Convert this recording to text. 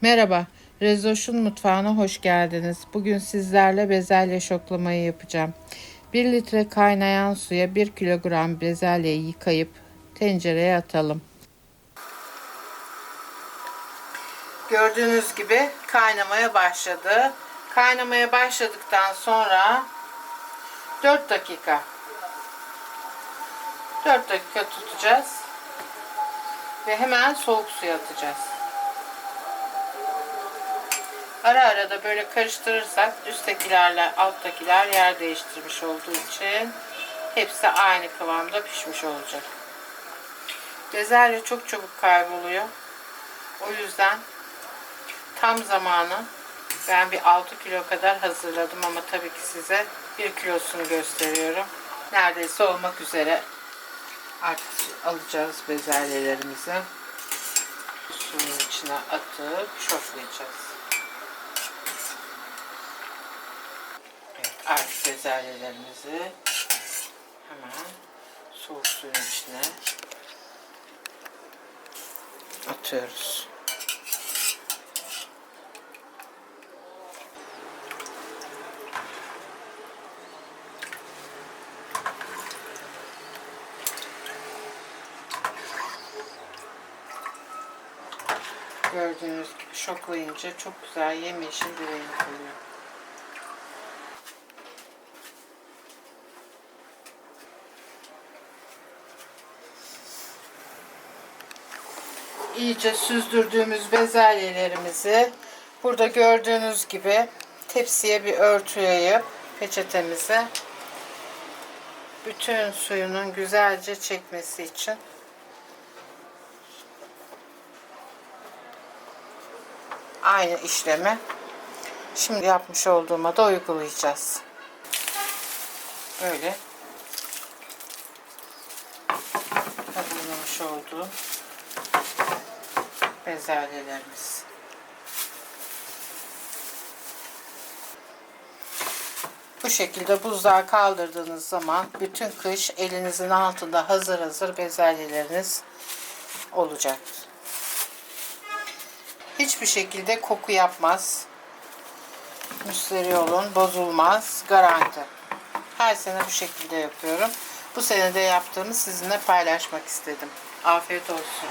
Merhaba, Rezoş'un mutfağına hoş geldiniz. Bugün sizlerle bezelye şoklamayı yapacağım. 1 litre kaynayan suya 1 kilogram bezelyeyi yıkayıp tencereye atalım. Gördüğünüz gibi kaynamaya başladı. Kaynamaya başladıktan sonra 4 dakika 4 dakika tutacağız ve hemen soğuk suya atacağız. Ara ara da böyle karıştırırsak üsttekilerle alttakiler yer değiştirmiş olduğu için hepsi aynı kıvamda pişmiş olacak. Bezelye çok çabuk kayboluyor. O yüzden tam zamanı ben bir 6 kilo kadar hazırladım ama tabii ki size 1 kilosunu gösteriyorum. Neredeyse olmak üzere artık alacağız bezelyelerimizi. Suyun içine atıp şoflayacağız. Artık bezelyelerimizi hemen soğuk suyun içine atıyoruz. Gördüğünüz gibi şoklayınca çok güzel yemyeşil bir renk oluyor. İyice süzdürdüğümüz bezelyelerimizi burada gördüğünüz gibi tepsiye bir örtü yayıp peçetemizi bütün suyunun güzelce çekmesi için aynı işlemi şimdi yapmış olduğuma da uygulayacağız. Böyle hazırlamış olduğum bezelyelerimiz. Bu şekilde buzluğa kaldırdığınız zaman bütün kış elinizin altında hazır hazır bezelyeleriniz olacak. Hiçbir şekilde koku yapmaz. Müşteri olun, bozulmaz, garanti. Her sene bu şekilde yapıyorum. Bu sene de yaptığımı sizinle paylaşmak istedim. Afiyet olsun.